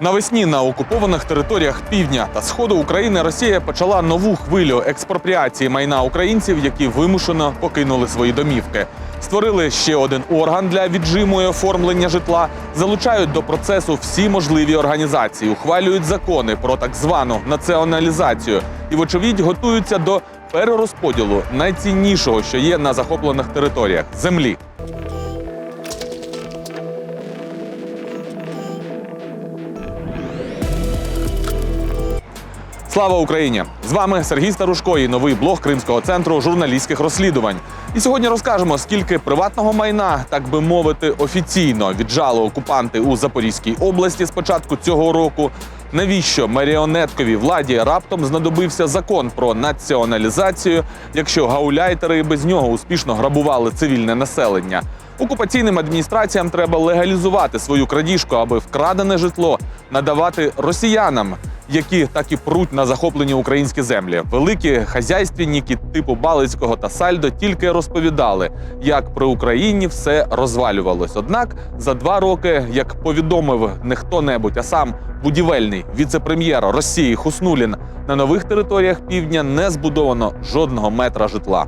Навесні на окупованих територіях півдня та сходу України Росія почала нову хвилю експропріації майна українців, які вимушено покинули свої домівки. Створили ще один орган для віджиму і оформлення житла, залучають до процесу всі можливі організації, ухвалюють закони про так звану націоналізацію і, вочевидь, готуються до перерозподілу найціннішого, що є на захоплених територіях землі. Слава Україні! З вами Сергій Старушко і новий блог Кримського центру журналістських розслідувань. І сьогодні розкажемо, скільки приватного майна, так би мовити, офіційно віджали окупанти у Запорізькій області з початку цього року. Навіщо маріонетковій владі раптом знадобився закон про націоналізацію, якщо гауляйтери без нього успішно грабували цивільне населення? Окупаційним адміністраціям треба легалізувати свою крадіжку, аби вкрадене житло надавати росіянам, які так і пруть на захоплені українські землі. Великі хазяйственники типу Балицького та Сальдо тільки розповідали, як при Україні все розвалювалось. Однак за два роки, як повідомив не хто-небудь, а сам будівельний віце-прем'єр Росії Хуснулін, на нових територіях півдня не збудовано жодного метра житла.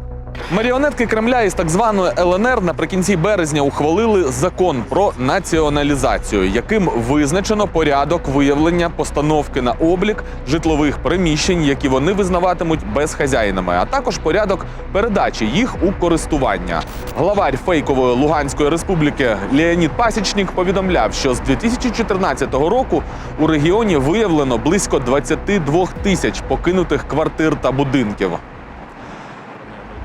Маріонетки Кремля із так званої ЛНР наприкінці березня ухвалили закон про націоналізацію, яким визначено порядок виявлення постановки на облік житлових приміщень, які вони визнаватимуть безхазяїнами, а також порядок передачі їх у користування. Главарь фейкової Луганської республіки Леонід Пасічник повідомляв, що з 2014 року у регіоні виявлено близько 22 тисяч покинутих квартир та будинків.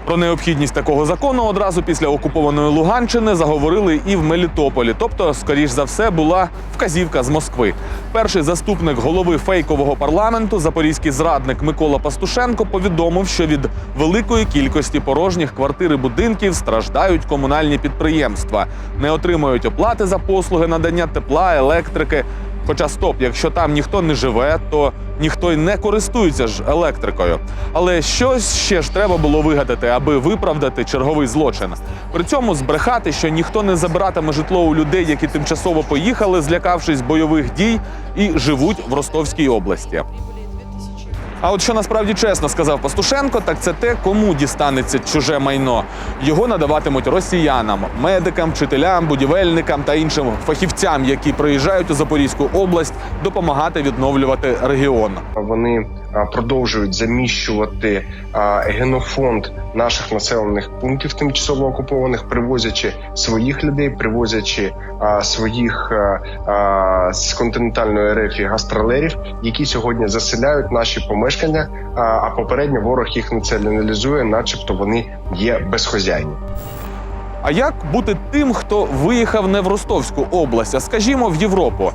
Про необхідність такого закону одразу після окупованої Луганщини заговорили і в Мелітополі. Тобто, скоріш за все, була вказівка з Москви. Перший заступник голови фейкового парламенту, запорізький зрадник Микола Пастушенко, повідомив, що від великої кількості порожніх квартир і будинків страждають комунальні підприємства, не отримують оплати за послуги надання тепла, електрики. Хоча стоп, якщо там ніхто не живе, то ніхто й не користується ж електрикою. Але щось ще ж треба було вигадати, аби виправдати черговий злочин. При цьому збрехати, що ніхто не забиратиме житло у людей, які тимчасово поїхали, злякавшись бойових дій і живуть в Ростовській області. А от що насправді чесно сказав Пастушенко, так це те, кому дістанеться чуже майно. Його надаватимуть росіянам, медикам, вчителям, будівельникам та іншим фахівцям, які приїжджають у Запорізьку область допомагати відновлювати регіон. Вони продовжують заміщувати генофонд наших населених пунктів, тимчасово окупованих, привозячи своїх людей, привозячи своїх з континентальної рефі гастролерів, які сьогодні заселяють наші помешкання. А, а попередньо ворог їх націоналізує, начебто вони є безхозяйні. А як бути тим, хто виїхав не в Ростовську область, а скажімо, в Європу?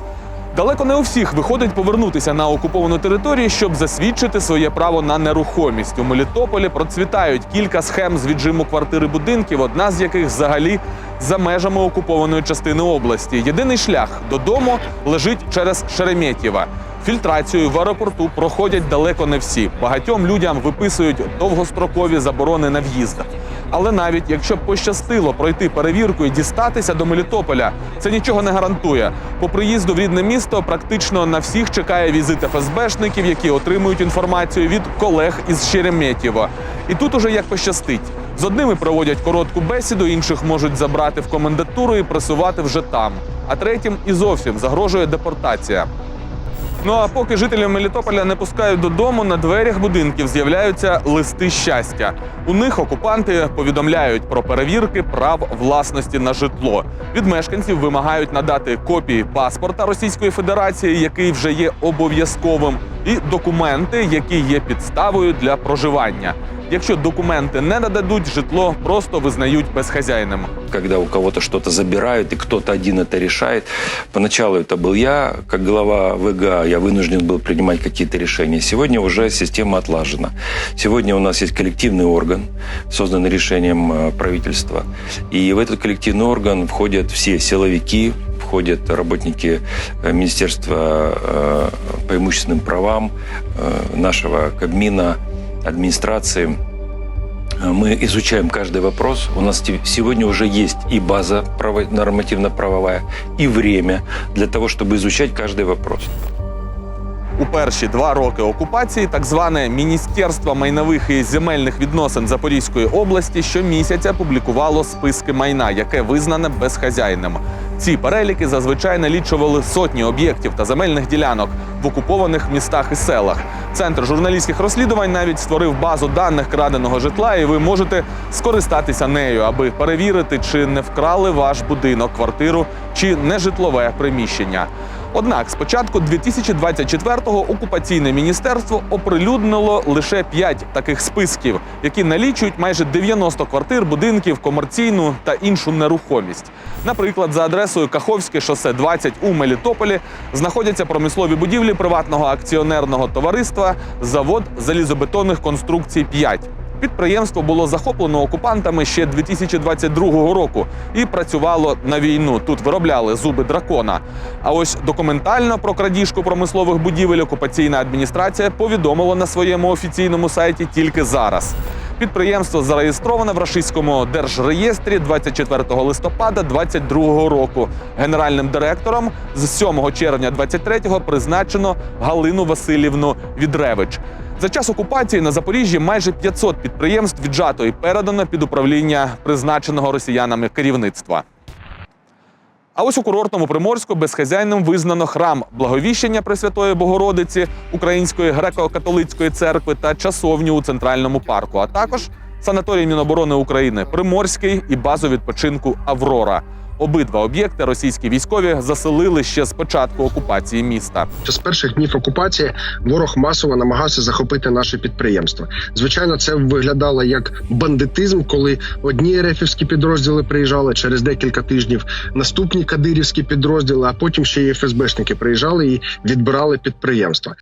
Далеко не у всіх виходить повернутися на окуповану територію, щоб засвідчити своє право на нерухомість. У Мелітополі процвітають кілька схем з віджиму квартири будинків, одна з яких взагалі за межами окупованої частини області. Єдиний шлях додому лежить через Шереметьєва. Фільтрацію в аеропорту проходять далеко не всі. Багатьом людям виписують довгострокові заборони на в'їзд. Але навіть якщо б пощастило пройти перевірку і дістатися до Мелітополя, це нічого не гарантує. По приїзду в рідне місто практично на всіх чекає візит ФСБшників, які отримують інформацію від колег із Шереметьєва. І тут уже як пощастить. З одними проводять коротку бесіду, інших можуть забрати в комендатуру і пресувати вже там. А третім і зовсім загрожує депортація. Ну а поки жителі Мелітополя не пускають додому, на дверях будинків з'являються листи щастя. У них окупанти повідомляють про перевірки прав власності на житло. Від мешканців вимагають надати копії паспорта Російської Федерації, який вже є обов'язковим, і документи, які є підставою для проживання. Якщо документи не нададуть, житло просто визнають безхазяйним. когда у кого-то что-то забирают, и кто-то один это решает. Поначалу это был я, как глава ВГА, я вынужден был принимать какие-то решения. Сегодня уже система отлажена. Сегодня у нас есть коллективный орган, созданный решением э, правительства. И в этот коллективный орган входят все силовики, входят работники э, Министерства э, по имущественным правам, э, нашего Кабмина, администрации, Мы изучаем каждый вопрос. У нас сегодня уже есть и база право- нормативно-правовая, и время для того, чтобы изучать каждый вопрос. У перші два роки окупації так зване Міністерство майнових і земельних відносин Запорізької області щомісяця публікувало списки майна, яке визнане безхазяйним. Ці переліки зазвичай налічували сотні об'єктів та земельних ділянок в окупованих містах і селах. Центр журналістських розслідувань навіть створив базу даних краденого житла, і ви можете скористатися нею, аби перевірити, чи не вкрали ваш будинок, квартиру чи нежитлове приміщення. Однак, з початку 2024-го окупаційне міністерство оприлюднило лише 5 таких списків, які налічують майже 90 квартир, будинків, комерційну та іншу нерухомість. Наприклад, за адресою Каховське шосе 20 у Мелітополі знаходяться промислові будівлі приватного акціонерного товариства Завод залізобетонних конструкцій 5. Підприємство було захоплено окупантами ще 2022 року і працювало на війну. Тут виробляли зуби дракона. А ось документально про крадіжку промислових будівель окупаційна адміністрація повідомила на своєму офіційному сайті тільки зараз. Підприємство зареєстроване в рашистському держреєстрі 24 листопада 2022 року. Генеральним директором з 7 червня 23-го призначено Галину Васильівну Відревич. За час окупації на Запоріжжі майже 500 підприємств віджато і передано під управління призначеного росіянами керівництва. А ось у курортному Приморську безхазяйним визнано храм Благовіщення Пресвятої Богородиці Української греко-католицької церкви та часовню у центральному парку, а також санаторій Міноборони України Приморський і базу відпочинку Аврора. Обидва об'єкти російські військові заселили ще з початку окупації міста. З перших днів окупації ворог масово намагався захопити наше підприємство. Звичайно, це виглядало як бандитизм, коли одні рефівські підрозділи приїжджали через декілька тижнів, наступні кадирівські підрозділи, а потім ще й ФСБшники приїжджали і відбирали підприємства.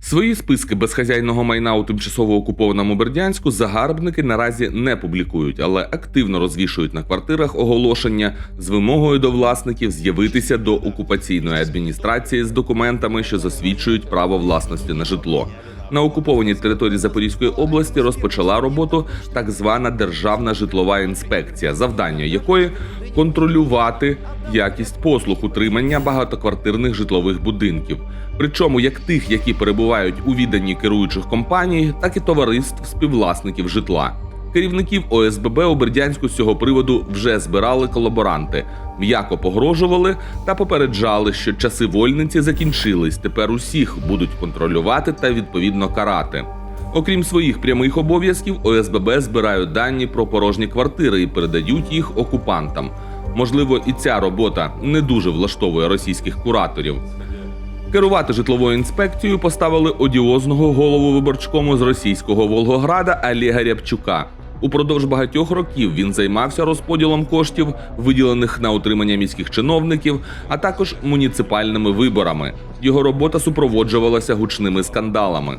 Свої списки безхазяйного майна у тимчасово окупованому Бердянську загарбники наразі не публікують, але активно розвішують на квартирах оголошення з вимогою до власників з'явитися до окупаційної адміністрації з документами, що засвідчують право власності на житло. На окупованій території Запорізької області розпочала роботу так звана Державна житлова інспекція, завдання якої контролювати якість послуг утримання багатоквартирних житлових будинків. Причому як тих, які перебувають у відданні керуючих компаній, так і товариств співвласників житла. Керівників ОСББ у Бердянську з цього приводу вже збирали колаборанти, м'яко погрожували та попереджали, що часи вольниці закінчились. Тепер усіх будуть контролювати та відповідно карати. Окрім своїх прямих обов'язків, ОСББ збирають дані про порожні квартири і передають їх окупантам. Можливо, і ця робота не дуже влаштовує російських кураторів. Керувати житловою інспекцією поставили одіозного голову виборчкому з російського Волгограда Олега Рябчука. Упродовж багатьох років він займався розподілом коштів, виділених на утримання міських чиновників, а також муніципальними виборами. Його робота супроводжувалася гучними скандалами.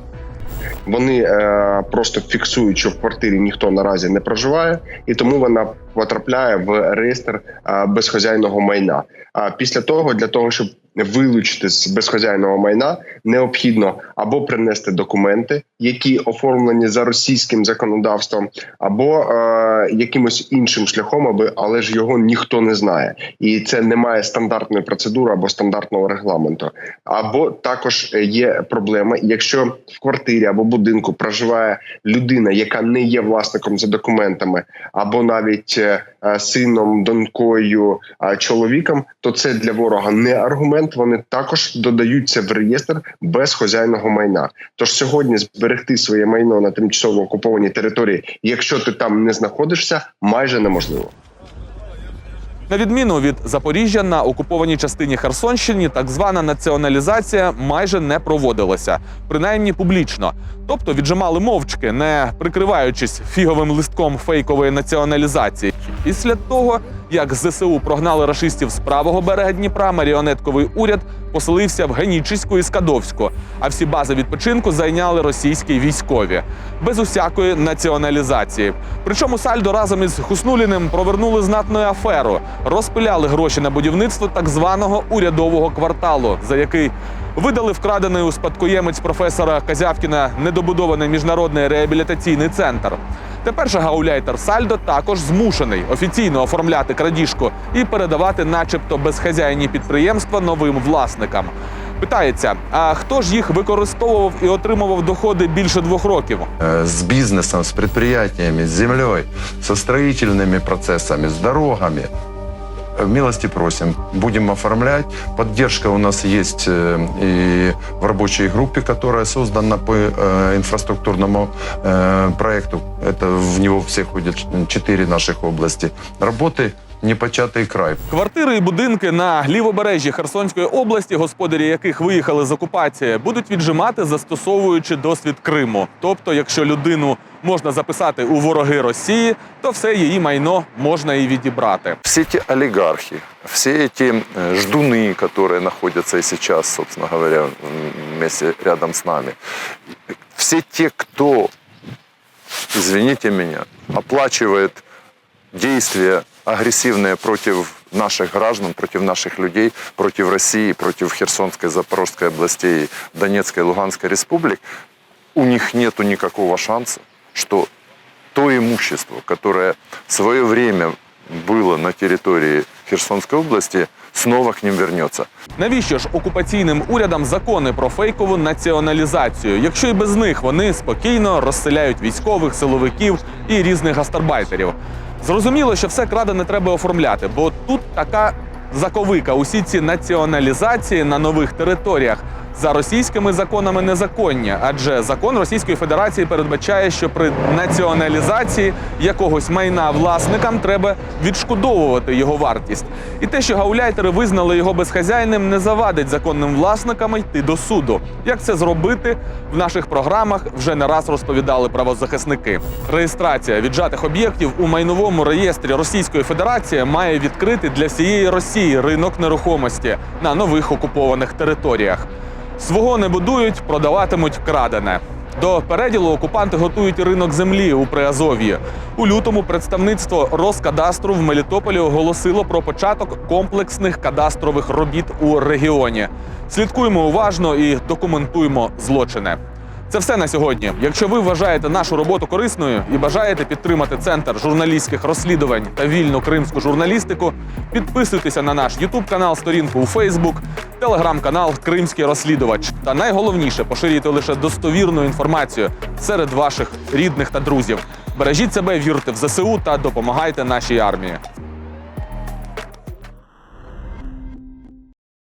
Вони е, просто фіксують, що в квартирі ніхто наразі не проживає, і тому вона потрапляє в реєстр е, безхозяйного майна. А після того, для того, щоб вилучити з безхозяйного майна, необхідно або принести документи, які оформлені за російським законодавством, або е, якимось іншим шляхом, аби але ж його ніхто не знає, і це немає стандартної процедури або стандартного регламенту. Або також є проблема, якщо в квартирі або будинку проживає людина, яка не є власником за документами, або навіть е, е, сином, донькою, е, чоловіком, то це для ворога не аргумент. Вони також додаються в реєстр безхозяйного майна. Тож сьогодні зберегти своє майно на тимчасово окупованій території, якщо ти там не знаходишся, майже неможливо. На відміну від Запоріжжя на окупованій частині Херсонщині, так звана націоналізація майже не проводилася, принаймні публічно. Тобто віджимали мовчки, не прикриваючись фіговим листком фейкової націоналізації. Після того, як ЗСУ прогнали рашистів з правого берега Дніпра, маріонетковий уряд поселився в Генічиську і Скадовську, а всі бази відпочинку зайняли російські військові без усякої націоналізації. Причому Сальдо разом із Хуснуліним провернули знатну аферу, розпиляли гроші на будівництво так званого урядового кварталу, за який Видали вкрадений у спадкоємець професора Казявкіна недобудований міжнародний реабілітаційний центр. Тепер же гауляйтер Сальдо також змушений офіційно оформляти крадіжку і передавати, начебто, безхазяйні підприємства новим власникам. Питається: а хто ж їх використовував і отримував доходи більше двох років? э, с бизнесом, с предприятиями, с землей, со строительными процессами, с дорогами Э, Милости просим, будем оформлять. Поддержка у нас есть э, и в рабочей группе, которая создана по э, инфраструктурному э, проекту. Это в него все ходят четыре наших области. Работы непочатый край. Квартири і будинки на лівобережжі Херсонської області, господарі яких виїхали з окупації, будуть віджимати, застосовуючи досвід Криму. Тобто, якщо людину можна записати у вороги Росії, то все її майно можна і відібрати. все эти олигархи, все эти э, ждуны, которые находятся и сейчас, собственно говоря, м, вместе рядом с нами, все те, кто, извините меня, оплачивает действия агрессивные против наших граждан, против наших людей, против России, против Херсонской, Запорожской областей, Донецкой, Луганской республик, у них нету никакого шанса, что то имущество, которое в свое время было на территории Херсонской области, снова к ним вернется. Навіщо ж окупаційним урядам закони про фейкову націоналізацію, якщо і без них вони спокійно розселяють військових, силовиків і різних гастарбайтерів? Зрозуміло, що все крадене треба оформляти, бо тут така заковика. Усі ці націоналізації на нових територіях за російськими законами незаконні, адже закон Російської Федерації передбачає, що при націоналізації якогось майна власникам треба відшкодовувати його вартість. І те, що гауляйтери визнали його безхазяйним, не завадить законним власникам йти до суду. Як це зробити в наших програмах вже не раз розповідали правозахисники. Реєстрація віджатих об'єктів у майновому реєстрі Російської Федерації має відкрити для всієї Росії ринок нерухомості на нових окупованих територіях. Свого не будують, продаватимуть крадене. До переділу окупанти готують ринок землі у Приазов'ї. У лютому представництво Роскадастру в Мелітополі оголосило про початок комплексних кадастрових робіт у регіоні. Слідкуємо уважно і документуємо злочини. Це все на сьогодні. Якщо ви вважаєте нашу роботу корисною і бажаєте підтримати центр журналістських розслідувань та вільну кримську журналістику, підписуйтеся на наш Ютуб канал, сторінку у Фейсбук, телеграм-канал Кримський розслідувач. Та найголовніше поширюйте лише достовірну інформацію серед ваших рідних та друзів. Бережіть себе, вірте в ЗСУ та допомагайте нашій армії.